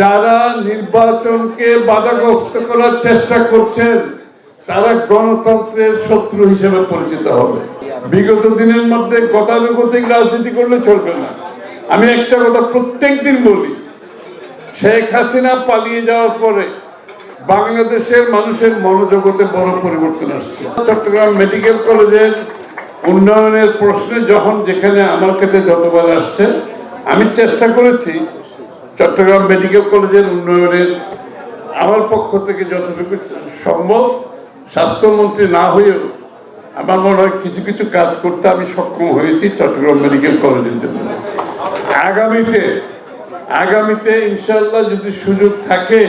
যারা নির্বাচনকে বাধাগ্রস্ত করার চেষ্টা করছেন, তারা গণতন্ত্রের শত্রু হিসেবে পরিচিত হবে। বিগত দিনের মধ্যে গতানুগতিক রাজনীতি করলে চলবে না। আমি একটা কথা প্রত্যেক দিন বলি, শেখ হাসিনা পালিয়ে যাওয়ার পরে বাংলাদেশের মানুষের মনোজগতে বড় পরিবর্তন আসছে। চট্টগ্রাম মেডিকেল কলেজের উন্নয়নের প্রশ্নে যখন যেখানে আমার কাছে যতবার আসছে, আমি চেষ্টা করেছি চট্টগ্রাম মেডিকেল কলেজের উন্নয়নের আমার পক্ষ থেকে যতটুকু সম্ভব, স্বাস্থ্যমন্ত্রী না হয়েও আমার মনে হয় কিছু কিছু কাজ করতে আমি সক্ষম হয়েছি চট্টগ্রাম মেডিকেল কলেজের জন্য আগামীতে আগামীতে ইনশাল্লাহ যদি সুযোগ থাকে,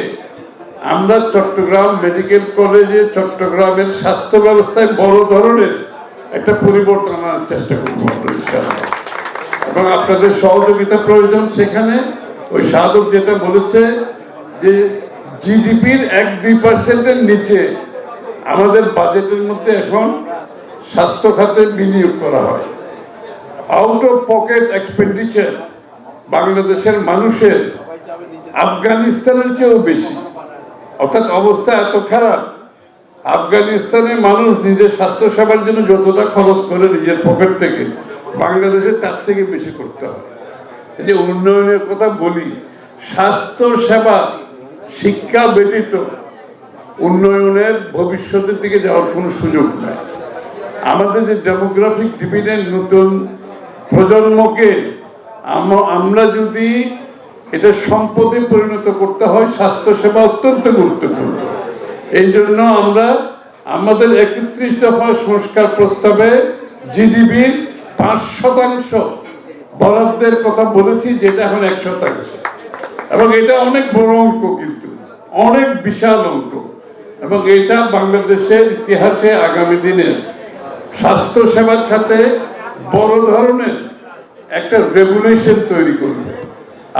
আমরা চট্টগ্রাম মেডিকেল কলেজে চট্টগ্রামের স্বাস্থ্য ব্যবস্থায় বড় ধরনের একটা পরিবর্তন আনার চেষ্টা করব আমরা ইনশাআল্লাহ। এবং আপনাদের সহযোগিতা প্রয়োজন সেখানে ওই সাধক যেটা বলেছে যে জিডিপির এক দুই পার্সেন্টের নিচে আমাদের বাজেটের মধ্যে এখন স্বাস্থ্য খাতে বিনিয়োগ করা হয়। আউট অফ পকেট এক্সপেন্ডিচার বাংলাদেশের মানুষের আফগানিস্তানের চেয়েও বেশি। অর্থাৎ অবস্থা এত খারাপ, আফগানিস্তানে মানুষ নিজের স্বাস্থ্য সেবার জন্য যতটা খরচ করে নিজের পকেট থেকে, বাংলাদেশে তার থেকে বেশি করতে হয়। যে উন্নয়নের কথা বলি, স্বাস্থ্য সেবা, শিক্ষা ব্যতীত উন্নয়নের ভবিষ্যতের দিকে যাওয়ার কোনো সুযোগ নাই। আমাদের যে ডেমোগ্রাফিক ডিভিডেন্ড নতুন প্রজন্মকে আমরা যদি এটা সম্পদে পরিণত করতে হয়, স্বাস্থ্য সেবা অত্যন্ত গুরুত্বপূর্ণ। এই জন্য আমরা আমাদের একত্রিশ দফা সংস্কার প্রস্তাবে জিডিপির পাঁচ শতাংশ বরাদ্দের কথা বলেছি, যেটা এখন এক শতাংশ। এবং এটা অনেক বড় অঙ্ক কিন্তু, অনেক বিশাল অঙ্ক। এবং এটা বাংলাদেশের ইতিহাসে আগামী দিনে স্বাস্থ্য সেবার খাতে বড় ধরনের একটা রেগুলেশন তৈরি করবে।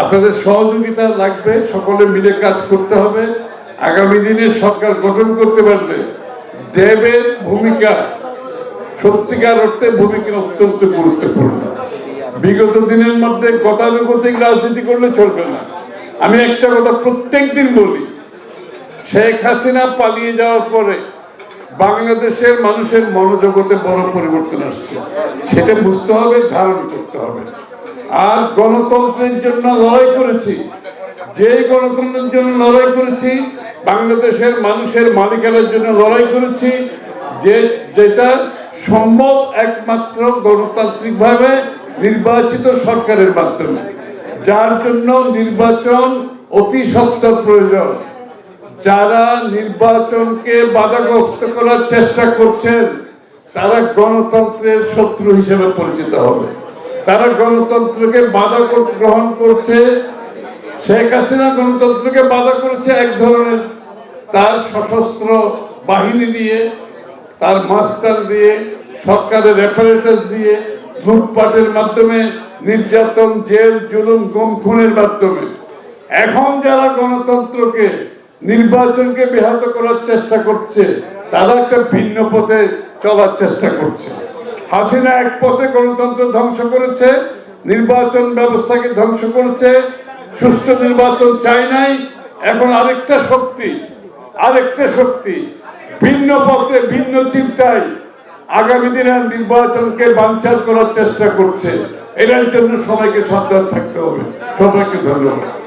আপনাদের সহযোগিতা লাগবে, সকলে মিলে কাজ করতে হবে। আগামী দিনে সরকার গঠন করতে পারলে দেবের ভূমিকা সত্যিকার অর্থে ভূমিকা অত্যন্ত গুরুত্বপূর্ণ। বিগত দিনের মধ্যে গতানুগতিক রাজনীতি করলে চলবে না। আমি একটা কথা প্রত্যেক দিন বলি, শেখ হাসিনা পালিয়ে যাওয়ার পরে বাংলাদেশের মানুষের মনোজগতে বড় পরিবর্তন আসছে। সেটা বুঝতে হবে, ধারণ করতে হবে। আর গণতন্ত্রের জন্য লড়াই করেছি। যে গণতন্ত্রের জন্য লড়াই করেছি, বাংলাদেশের মানুষের মালিকানার জন্য লড়াই করেছি, যে যেটা সম্ভব একমাত্র গণতান্ত্রিকভাবে নির্বাচিত সরকারের মাধ্যমে, যার জন্য নির্বাচন অতি সত্তর প্রয়োজন। যারা নির্বাচনকে বাধাগ্রস্ত করার চেষ্টা করছেন, তারা গণতন্ত্রের শত্রু হিসেবে পরিচিত হবে। তারা গণতন্ত্রকে বাধা গ্রহণ করছে, শেখ হাসিনা গণতন্ত্রকে বাধা করেছে এক ধরনের। তার সশস্ত্র বাহিনী দিয়ে তার মাস্টার দিয়ে, সরকারের অ্যাপারেটাস দিয়ে লুটপাটের মাধ্যমে, নির্যাতন, জেল, জুলুম, গুম, খুনের মাধ্যমে। এখন যারা গণতন্ত্রকে, নির্বাচনকে ব্যাহত করার চেষ্টা করছে, তারা একটা ভিন্ন পথে চলার চেষ্টা করছে। হাসিনা এক পথে গণতন্ত্র ধ্বংস করেছে, নির্বাচন ব্যবস্থাকে ধ্বংস করেছে, সুষ্ঠু নির্বাচন চাই নাই। এখন আরেকটা শক্তি আরেকটা শক্তি, ভিন্ন পথে, ভিন্ন চিন্তায় আগামী দিনে নির্বাচনকে বাঞ্চাল করার চেষ্টা করছে। এটার জন্য সবাইকে সাবধান থাকতে হবে। সবাইকে ধন্যবাদ।